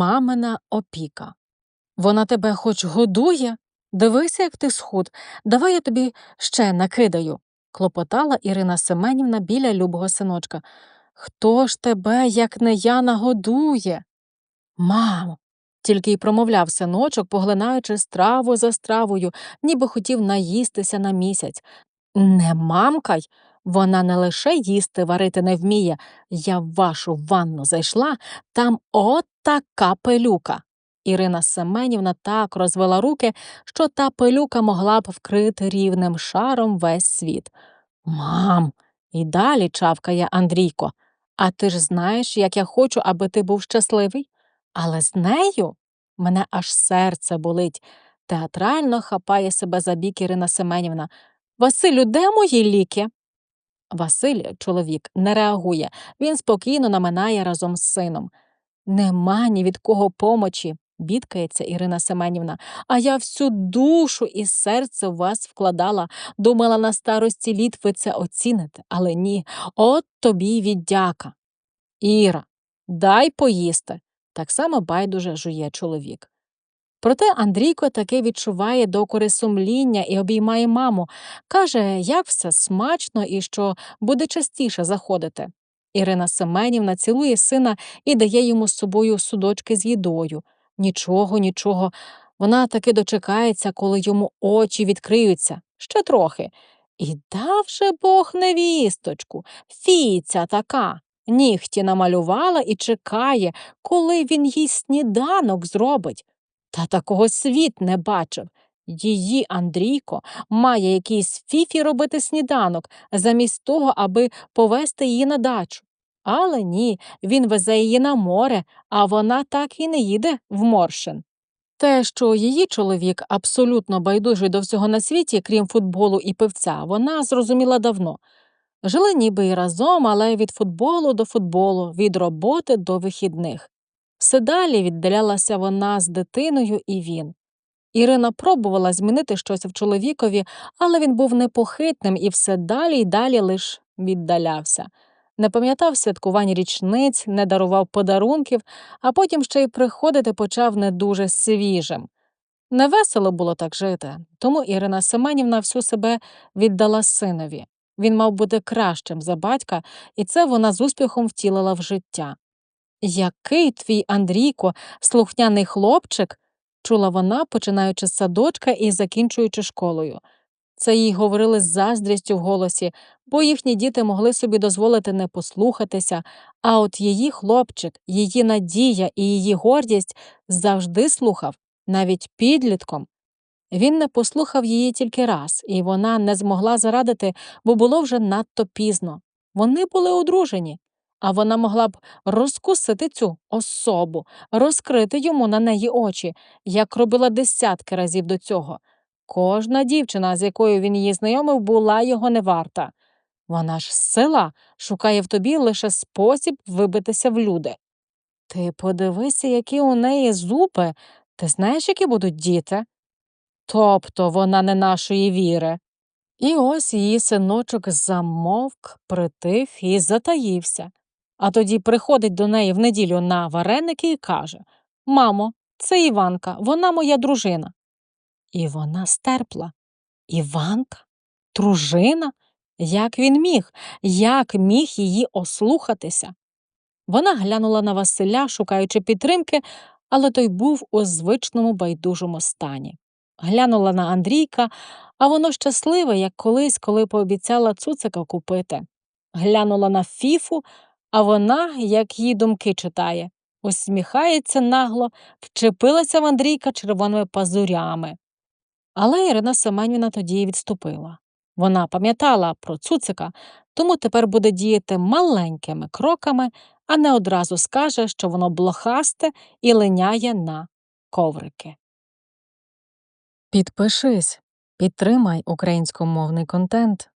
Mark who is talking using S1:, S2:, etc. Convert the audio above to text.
S1: Мамина опіка. Вона тебе хоч годує? Дивися, як ти схуд. Давай я тобі ще накидаю, клопотала Ірина Семенівна біля любого синочка. Хто ж тебе, як не я, нагодує? Мамо. Тільки й промовляв синочок, поглинаючи страву за стравою, ніби хотів наїстися на місяць. Не мамкай, вона не лише їсти варити не вміє. Я в вашу ванну зайшла, там от така пилюка. Ірина Семенівна так розвела руки, що та пилюка могла б вкрити рівним шаром весь світ. Мам, і далі чавкає Андрійко. А ти ж знаєш, як я хочу, аби ти був щасливий? Але з нею мене аж серце болить. Театрально хапає себе за бік Ірина Семенівна. Василю, де мої ліки? Василь, чоловік, не реагує. Він спокійно наминає разом з сином. Нема ні від кого помочі, бідкається Ірина Семенівна. А я всю душу і серце в вас вкладала. Думала, на старості літ ви це оціните, але ні, от тобі й віддяка. Іра, дай поїсти. Так само байдуже жує чоловік. Проте Андрійко таки відчуває докори сумління і обіймає маму, каже, як все смачно і що буде частіше заходити. Ірина Семенівна цілує сина і дає йому з собою судочки з їдою. Нічого, нічого. Вона таки дочекається, коли йому очі відкриються ще трохи. І дав же Бог невісточку, фіця така. Нігті намалювала і чекає, коли він їй сніданок зробить. Та такого світ не бачив. Її Андрійко має якийсь фіфі робити сніданок, замість того, аби повести її на дачу. Але ні, він везе її на море, а вона так і не їде в Моршин. Те, що її чоловік абсолютно байдужий до всього на світі, крім футболу і пивця, вона зрозуміла давно. Жили ніби й разом, але від футболу до футболу, від роботи до вихідних. Все далі віддалялася вона з дитиною і він. Ірина пробувала змінити щось в чоловікові, але він був непохитним і все далі й далі лиш віддалявся. Не пам'ятав святкувань річниць, не дарував подарунків, а потім ще й приходити почав не дуже свіжим. Невесело було так жити, тому Ірина Семенівна всю себе віддала синові. Він мав бути кращим за батька, і це вона з успіхом втілила в життя. Який твій Андрійко, слухняний хлопчик, чула вона, починаючи з садочка і закінчуючи школою. Це їй говорили з заздрістю в голосі, бо їхні діти могли собі дозволити не послухатися, а от її хлопчик, її надія і її гордість завжди слухав, навіть підлітком. Він не послухав її тільки раз, і вона не змогла зарадити, бо було вже надто пізно. Вони були одружені, а вона могла б розкусити цю особу, розкрити йому на неї очі, як робила десятки разів до цього. Кожна дівчина, з якою він її знайомив, була його не варта. Вона ж з села шукає в тобі лише спосіб вибитися в люди. Ти подивися, які у неї зуби. Ти знаєш, які будуть діти? Тобто вона не нашої віри. І ось її синочок замовк, притих і затаївся. А тоді приходить до неї в неділю на вареники і каже Мамо, це Іванка, вона моя дружина. І вона стерпла. Іванка? Дружина? Як він міг? Як міг її ослухатися? Вона глянула на Василя, шукаючи підтримки, але той був у звичному байдужому стані. Глянула на Андрійка, а воно щасливе, як колись, коли пообіцяла цуцика купити. Глянула на фіфу, а вона, як її думки читає, усміхається нагло, вчепилася в Андрійка червоними пазурями. Але Ірина Семенівна тоді відступила. Вона пам'ятала про цуцика, тому тепер буде діяти маленькими кроками, а не одразу скаже, що воно блохасте і линяє на коврики. Підпишись, підтримай українськомовний контент.